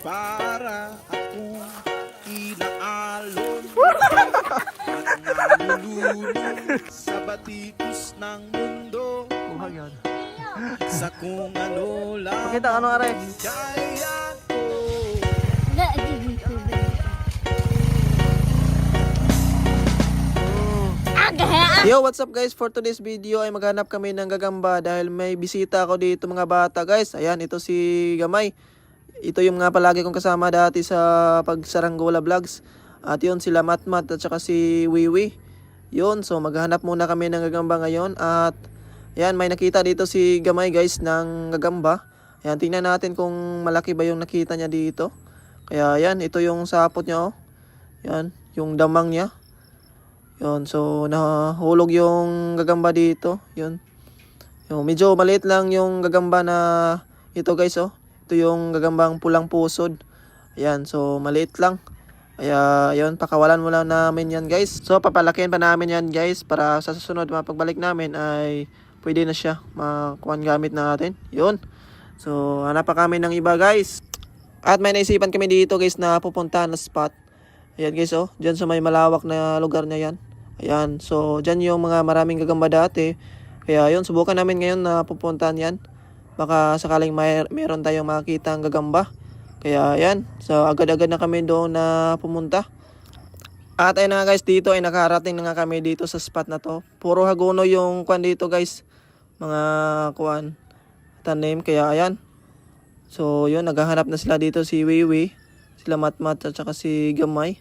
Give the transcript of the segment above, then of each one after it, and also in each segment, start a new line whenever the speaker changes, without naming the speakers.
para akong inaalon At nalulunod sa batikos ng mundo. Sa kung ano lang
Pakita ano aray.
kaya ko.
Agak.
Yo, what's up guys? For today's video ay maghanap kami ng gagamba dahil may bisita ako dito mga bata guys. Ayan, ito si Gamay. Ito yung nga palagi kong kasama dati sa pagsaranggola vlogs. At yun sila Matmat at saka si Wiwi. Yun, so maghanap muna kami ng gagamba ngayon at ayan, may nakita dito si Gamay guys ng gagamba. Ayan, tingnan natin kung malaki ba yung nakita niya dito. Kaya ayan, ito yung sapot niya oh. Ayan, yung damang niya. Yun, so nahulog yung gagamba dito. Yun. Yung, medyo maliit lang yung gagamba na ito guys oh. Ito yung gagambang pulang pusod. Ayan, so maliit lang. Kaya yun, pakawalan lang namin yan guys. So papalakihin pa namin yan guys para sa susunod mapagbalik namin ay pwede na siya makuha gamit natin. Yun. So hanap pa kami ng iba guys. At may naisipan kami dito guys na pupuntahan na spot. Ayan guys oh, dyan sa may malawak na lugar na yan. Ayan, so dyan yung mga maraming gagamba dati. Kaya yun, subukan namin ngayon na pupuntahan yan. Baka sakaling may, meron tayong makita ang gagamba. Kaya yan, so agad-agad na kami doon na pumunta. At ayun na guys, dito ay nakarating na nga kami dito sa spot na to. Puro haguno yung kwan dito guys. Mga kwan, tanim. Kaya ayan. So yun, naghahanap na sila dito si Wiwi, sila Matmat at saka si Gamay.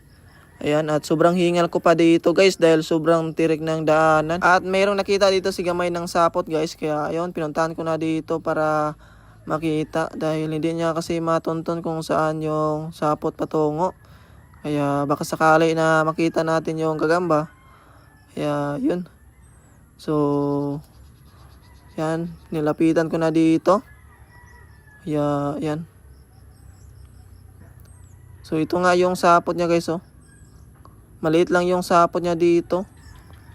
Ayan, at sobrang hingal ko pa dito guys dahil sobrang tirik ng daanan. At mayroong nakita dito si Gamay ng sapot guys. Kaya ayun, pinuntahan ko na dito para makita. Dahil hindi niya kasi matunton kung saan yung sapot patungo. Kaya baka sakali na makita natin yung gagamba. Kaya yun. So, yan, nilapitan ko na dito. Kaya yan. So ito nga yung sapot niya guys oh. Maliit lang yung sapot niya dito.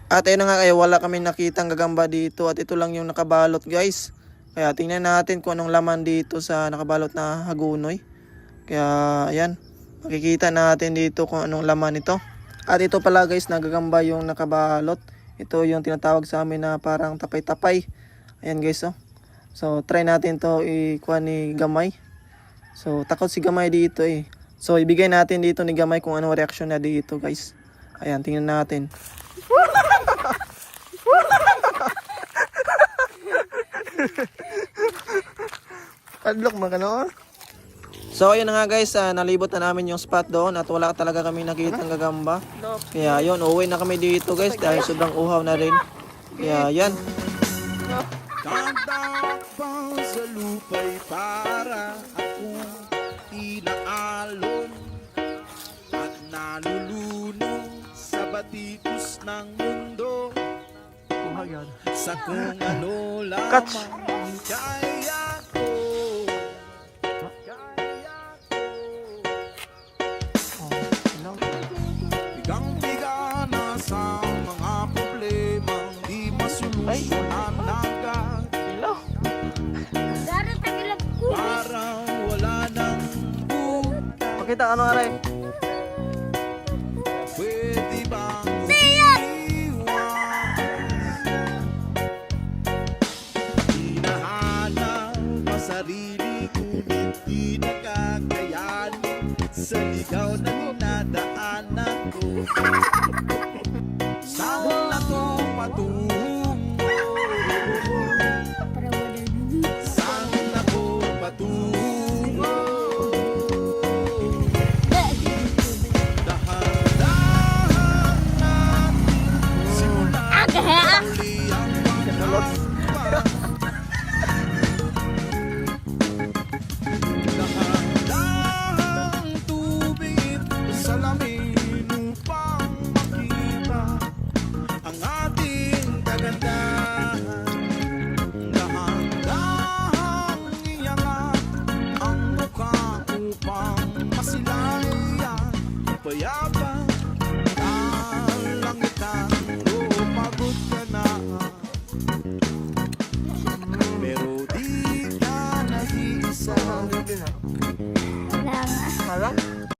At ayun na nga kaya wala kami nakitang gagamba dito at ito lang yung nakabalot guys. Kaya tingnan natin kung anong laman dito sa nakabalot na hagunoy. Kaya ayan, makikita natin dito kung anong laman ito. At ito pala guys, nagagamba yung nakabalot. Ito yung tinatawag sa amin na parang tapay-tapay. Ayan guys oh. So try natin to ikuha ni Gamay. So takot si Gamay dito eh. So ibigay natin dito ni Gamay kung anong reaction na dito guys. Ayan, tingnan natin. Padlock mga no? So ayun nga guys, ah, nalibot na namin yung spot doon at wala talaga kami nakitang gagamba. Kaya yun, uwi na kami dito guys dahil sobrang uhaw na rin. Kaya yan.
Tatakbang sa lupa'y para akong ng mundo. Sa kung ano lamang kaya ko. Kaya ko. Bigang biga na sa mga problemang di masolusyonan agad. Parang wala nang buta
Pakita ano aray.
But y'all